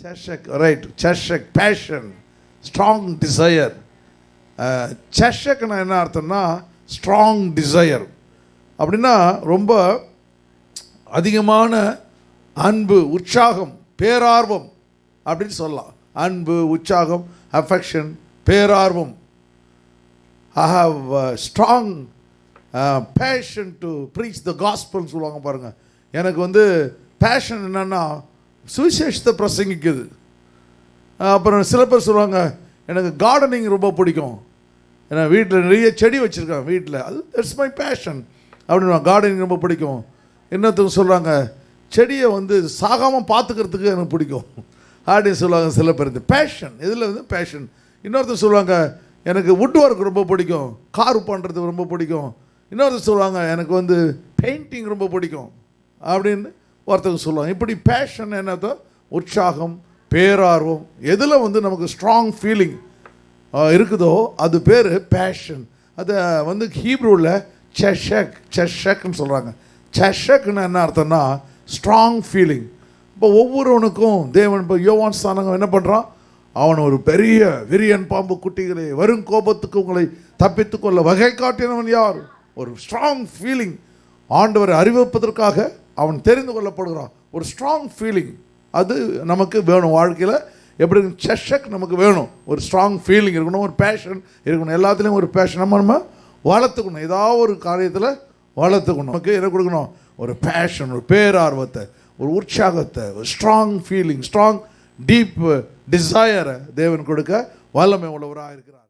செஷக் right சஷக் passion strong desire சஷக்னா என்ன அர்த்தம்னா ஸ்ட்ராங் டிசையர் அப்படின்னா ரொம்ப அதிகமான அன்பு உற்சாகம் பேரார்வம் அப்படின்னு சொல்லலாம். அன்பு உற்சாகம் அஃபெக்ஷன் பேரார்வம். I have strong passion to preach the காஸ்பல்னு சொல்லுவாங்க பாருங்கள் எனக்கு வந்து பேஷன் என்னென்னா சுவிசேஷத்தை பிரசங்கிக்குது. அப்புறம் சில பேர் சொல்லுவாங்க எனக்கு கார்டனிங் ரொம்ப பிடிக்கும். ஏன்னா வீட்டில் நிறைய செடி வச்சுருக்கேன் வீட்டில் அது இட்ஸ் மை பேஷன் அப்படின்னு கார்டனிங் ரொம்ப பிடிக்கும். இன்னொருத்தவங்க சொல்கிறாங்க செடியை வந்து சாகாமல் பார்த்துக்கிறதுக்கு எனக்கு பிடிக்கும். அப்படின்னு சொல்லுவாங்க சில பேர். இந்த பேஷன் இதில் வந்து பேஷன் இன்னொருத்தர் சொல்லுவாங்க எனக்கு வுட் ஒர்க் ரொம்ப பிடிக்கும். கார் பண்ணுறது ரொம்ப பிடிக்கும். இன்னொருத்தர் சொல்லுவாங்க எனக்கு வந்து பெயிண்டிங் ரொம்ப பிடிக்கும். அப்படின்னு ஒருத்தங்க சொல்லுவாங்க இப்படி பேஷன் என்னதோ? உற்சாகம் பேரார்வம் எதில் வந்து நமக்கு ஸ்ட்ராங் ஃபீலிங் இருக்குதோ அது பேர் பேஷன் அதை வந்து ஹீப்ரூவில் செஷக் செஷக்னு சொல்கிறாங்க செஷக்னு என்ன அர்த்தம்னா ஸ்ட்ராங் ஃபீலிங் இப்போ ஒவ்வொருவனுக்கும் தேவன் இப்போ யோவான் ஸ்தானங்க என்ன பண்ணுறான் அவன் ஒரு பெரிய விரியன் பாம்பு குட்டிகளை வரும் கோபத்துக்கு உங்களை தப்பித்துக்கொள்ள வகை காட்டினவன் யார்? ஒரு ஸ்ட்ராங் ஃபீலிங் ஆண்டவரை அறிவிப்பதற்காக அவன் தெரிந்து கொள்ளப்படுகிறான். ஒரு ஸ்ட்ராங் ஃபீலிங் அது நமக்கு வேணும் வாழ்க்கையில். எப்படி செஷக் நமக்கு வேணும். ஒரு ஸ்ட்ராங் ஃபீலிங் இருக்கணும் ஒரு பேஷன் இருக்கணும். எல்லாத்துலேயும் ஒரு பேஷன் நம்ம நம்ம வளர்த்துக்கணும். ஏதாவது ஒரு காரியத்தில் வளர்த்துக்கணும். நமக்கு என்ன கொடுக்கணும்? ஒரு பேஷன் ஒரு பேரார்வத்தை ஒரு உற்சாகத்தை ஒரு ஸ்ட்ராங் ஃபீலிங் ஸ்ட்ராங் டீப் டிசையரை தேவன் கொடுக்க வல்லமை உள்ளவராக இருக்கிறார்.